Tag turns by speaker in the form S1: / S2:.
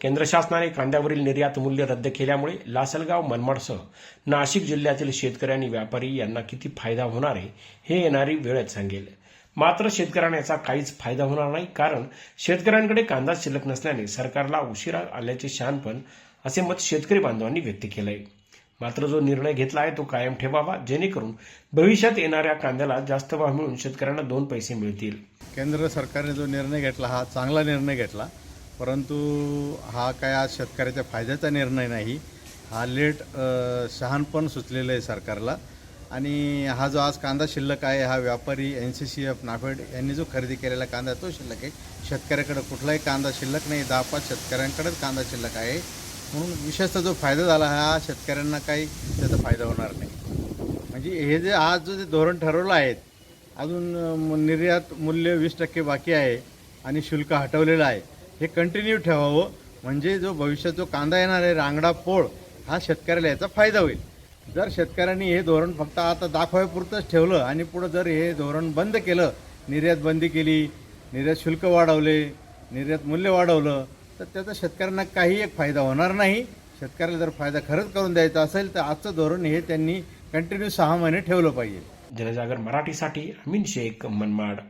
S1: केंद्र शासनाने कांद्यावरील निर्यात मूल्य रद्द केल्यामुळे लासलगाव मनमाडसह नाशिक जिल्ह्यातील शेतकरी आणि व्यापारी यांना किती फायदा होणार आहे हे येणारी वेळच सांगेल. मात्र शेतकऱ्यांना याचा काहीच फायदा होणार नाही कारण शेतकऱ्यांकडे कांदा शिल्लक नसल्याने सरकारला उशिरा आल्याचे शहाणपण असे मत शेतकरी बांधवांनी व्यक्त केलं आहे मात्र जो निर्णय घेतला आहे तो कायम ठेवावा जेणेकरून भविष्यात येणाऱ्या कांद्याला जास्त भाव मिळून शेतकऱ्यांना दोन पैसे मिळतील.
S2: केंद्र सरकारने जो निर्णय घेतला हा चांगला निर्णय घेतला. परंतु हा काय आज शेतकऱ्याच्या फायद्याचा निर्णय नाही. हा लेट शहाणपण सुचलेलं आहे सरकारला. आणि हा जो आज कांदा शिल्लक आहे हा व्यापारी N C C F NAFED यांनी जो खरेदी केलेला कांदा तो शिल्लक आहे. शेतकऱ्याकडे कुठलाही कांदा शिल्लक नाही. दहा पाच शेतकऱ्यांकडेच कांदा शिल्लक आहे. म्हणून विशेषतः जो फायदा झाला हा शेतकऱ्यांना काही त्याचा फायदा होणार नाही. म्हणजे हे जे आज जो जे धोरण ठरवलं आहे अजून निर्यात मूल्य वीस टक्के बाकी आहे आणि शुल्क हटवलेलं आहे. हे कंटिन्यू ठेवावं. म्हणजे जो भविष्यात जो कांदा येणार आहे रांगडा पोळ हा शेतकऱ्याला याचा फायदा होईल. जर शेतकऱ्यांनी हे धोरण फक्त आता दाखवायपुरतंच ठेवलं आणि पुढं जर हे धोरण बंद केलं निर्यात बंदी केली निर्यात शुल्क वाढवले निर्यात मूल्य वाढवलं तर त्याचा शेतकऱ्यांना काही एक फायदा होणार नाही. शेतकऱ्याला जर फायदा खरंच करून द्यायचा असेल तर आजचं धोरण हे त्यांनी कंटिन्यू सहा महिने ठेवलं पाहिजे.
S1: जनजागर मराठीसाठी अमीन शेख मनमाड.